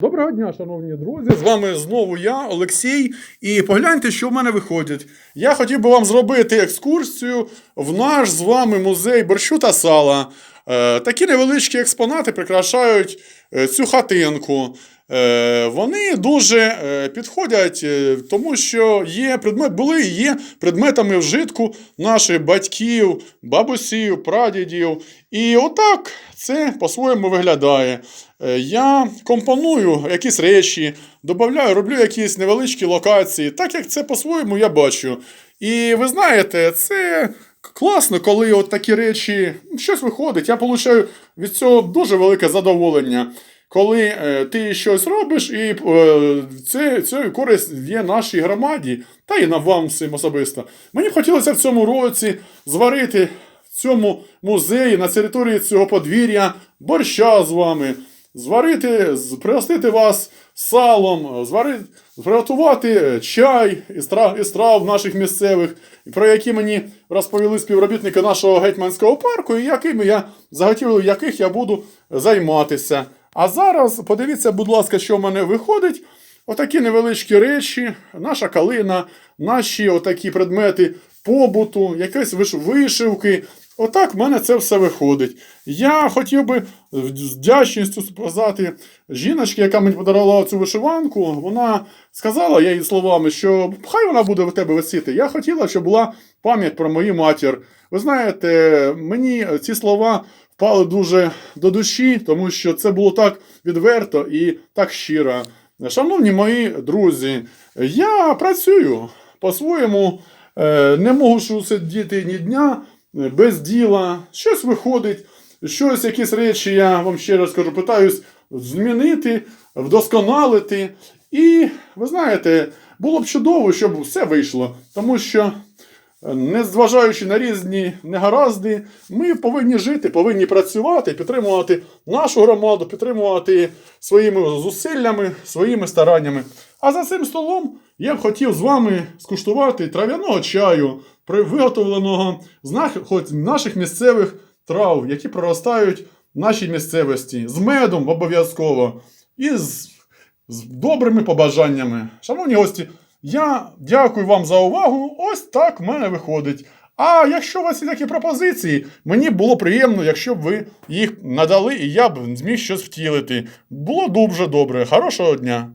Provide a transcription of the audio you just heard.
Доброго дня, шановні друзі. З вами знову я, Олексій. І погляньте, що в мене виходить. Я хотів би вам зробити екскурсію в наш з вами музей борщу та сала. Е, такі невеличкі експонати прикрашають е, цю хатинку. Е, вони дуже підходять, тому що є предмет, були і є предметами вжитку наших батьків, бабусів, прадідів. І отак це по-своєму виглядає. Я компоную якісь речі, додаю, роблю якісь невеличкі локації, так як це по-своєму я бачу. І ви знаєте, це класно, коли от такі речі, щось виходить. Я получаю від цього дуже велике задоволення. Коли е, ти щось робиш, і е, це, це користь є нашій громаді, та й на вам всім особисто. Мені б хотілося в цьому році зварити в цьому музеї на території цього подвір'я борща з вами, зварити, пригостити вас салом, зварити, приготувати чай із трав, із трав наших місцевих, про які мені розповіли співробітники нашого гетьманського парку, і якими я заготівлею яких я буду займатися. А зараз подивіться, будь ласка, що в мене виходить. Отакі невеличкі речі, наша калина, наші отакі предмети побуту, якісь вишивки. Отак в мене це все виходить. Я хотів би з вдячністю сказати жіночці, яка мені подарувала цю вишиванку. Вона сказала я її словами, що хай вона буде в тебе висіти. Я хотіла, щоб була пам'ять про мою матір. Ви знаєте, мені ці слова впали дуже до душі, тому що це було так відверто і так щиро. Шановні мої друзі, я працюю по-своєму, е, не можу сидіти ні дня без діла. Щось виходить, щось, якісь речі, я вам ще раз кажу, питаюсь змінити, вдосконалити. І ви знаєте, було б чудово, щоб все вийшло, тому що. Незважаючи на різні негаразди, ми повинні жити, повинні працювати, підтримувати нашу громаду, підтримувати своїми зусиллями, своїми стараннями. А за цим столом я б хотів з вами скуштувати трав'яного чаю, виготовленого з наших місцевих трав, які проростають в нашій місцевості, з медом обов'язково і з з добрими побажаннями. Шановні гості, я дякую вам за увагу. Ось так в мене виходить. А якщо у вас є такі пропозиції, мені було приємно, якщо б ви їх надали, і я б зміг щось втілити. Було дуже добре. Хорошого дня!